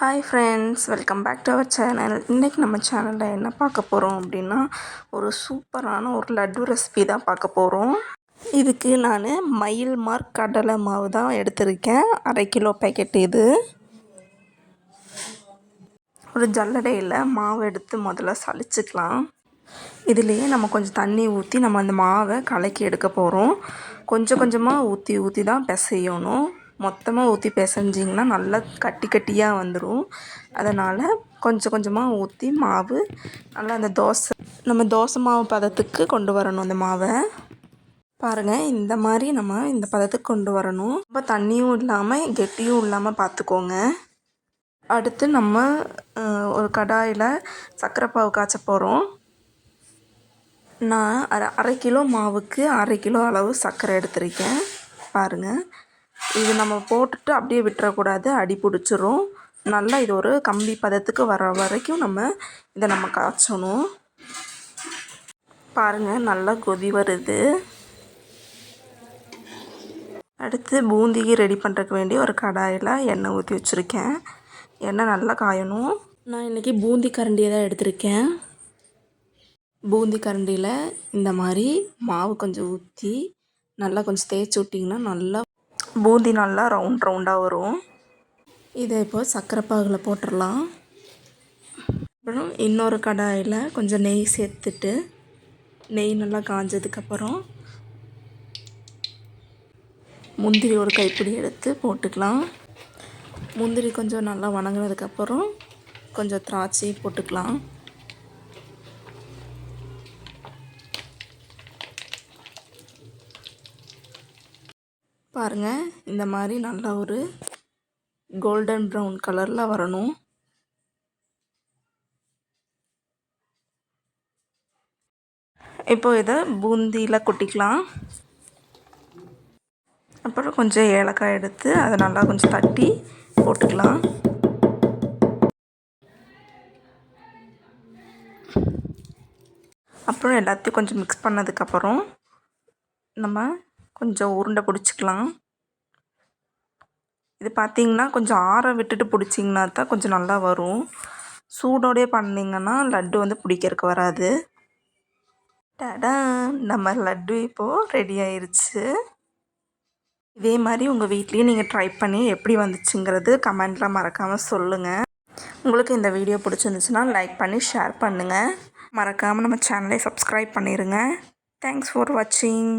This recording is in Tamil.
Hi friends welcome back to our channel இன்றைக்கி நம்ம சேனலில் என்ன பார்க்க போகிறோம் அப்படின்னா ஒரு சூப்பரான ஒரு லட்டு ரெசிபி தான் பார்க்க போகிறோம் இதுக்கு நான் மயில் மார்க் கடலை மாவு தான் எடுத்திருக்கேன். அரை கிலோ பேக்கெட் இது. ஒரு ஜல்லடையில் மாவு எடுத்து முதல்ல சளிச்சுக்கலாம். இதுலேயே நம்ம கொஞ்சம் தண்ணி ஊற்றி நம்ம அந்த மாவை கலக்கி எடுக்க போகிறோம் கொஞ்சம் கொஞ்சமாக ஊற்றி ஊற்றி தான் பிசையணும். மொத்தமாக ஊற்றி பிசைஞ்சிங்கன்னா நல்லா கட்டி கட்டியாக வந்துடும் அதனால் கொஞ்சம் கொஞ்சமாக ஊற்றி மாவு நல்லா அந்த தோசை நம்ம தோசை மாவு பதத்துக்கு கொண்டு வரணும் அந்த மாவை. பாருங்கள் இந்த மாதிரி நம்ம இந்த பதத்துக்கு கொண்டு வரணும். ரொம்ப தண்ணியும் இல்லாமல் கெட்டியும் இல்லாமல் பார்த்துக்கோங்க அடுத்து நம்ம ஒரு கடாயில் சர்க்கரை பாவு காய்ச்ச போகிறோம் நான் அரை அரை கிலோ மாவுக்கு அரை கிலோ அளவு சர்க்கரை எடுத்திருக்கேன். பாருங்கள் இது நம்ம போட்டுட்டு அப்படியே விட்டுறக்கூடாது. அடி பிடிச்சிரும். நல்லா இது ஒரு கம்பி பதத்துக்கு வர வரைக்கும் நம்ம இதை நம்ம காய்ச்சணும். பாருங்கள் நல்லா கொதி வருது. அடுத்து பூந்திக்கு ரெடி பண்ணுறதுக்கு வேண்டிய ஒரு கடாயில் எண்ணெய் ஊற்றி வச்சுருக்கேன். எண்ணெய் நல்லா காயணும். நான் இன்றைக்கி பூந்தி கரண்டியை தான் எடுத்திருக்கேன். பூந்தி கரண்டியில் இந்த மாதிரி மாவு கொஞ்சம் ஊற்றி நல்லா கொஞ்சம் தேய்ச்சி விட்டிங்கன்னா நல்லா பூந்தி நல்லா ரவுண்ட் ரவுண்டாக வரும். இதை இப்போ சர்க்கரை பாகில் போட்டுடலாம் அப்புறம் இன்னொரு கடாயில் கொஞ்சம் நெய் சேர்த்துட்டு நெய் நல்லா காஞ்சதுக்கப்புறம் முந்திரி ஒரு கைப்பிடி எடுத்து போட்டுக்கலாம். முந்திரி கொஞ்சம் நல்லா வணங்கினதுக்கப்புறம் கொஞ்சம் திராட்சை போட்டுக்கலாம். பாருங்கள் இந்த மாதிரி நல்லா ஒரு கோல்டன் ப்ரௌன் கலரில் வரணும். இப்போ இதை பூந்தியில் கொட்டிக்கலாம். அப்புறம் கொஞ்சம் ஏலக்காய் எடுத்து அதை நல்லா கொஞ்சம் தட்டி போட்டுக்கலாம். அப்புறம் எல்லாத்தையும் கொஞ்சம் மிக்ஸ் பண்ணதுக்கப்புறம் நம்ம கொஞ்சம் உருண்டை பிடிச்சிக்கலாம். இது பார்த்திங்கன்னா கொஞ்சம் ஆற விட்டுட்டு பிடிச்சிங்கன்னா தான் கொஞ்சம் நல்லா வரும். சூடோடே பண்ணிங்கன்னா லட்டு வந்து பிடிக்கிறதுக்கு வராது. டடா நம்ம லட்டு இப்போது ரெடி ஆயிடுச்சு இதே மாதிரி உங்கள் வீட்லேயும் நீங்கள் ட்ரை பண்ணி எப்படி வந்துச்சுங்கிறது கமெண்ட்டில் மறக்காமல் சொல்லுங்கள் உங்களுக்கு இந்த வீடியோ பிடிச்சிருந்துச்சுன்னா லைக் பண்ணி ஷேர் பண்ணுங்கள் மறக்காமல் நம்ம சேனலை சப்ஸ்கிரைப் பண்ணிடுங்க தேங்க்ஸ் ஃபார் வாட்சிங்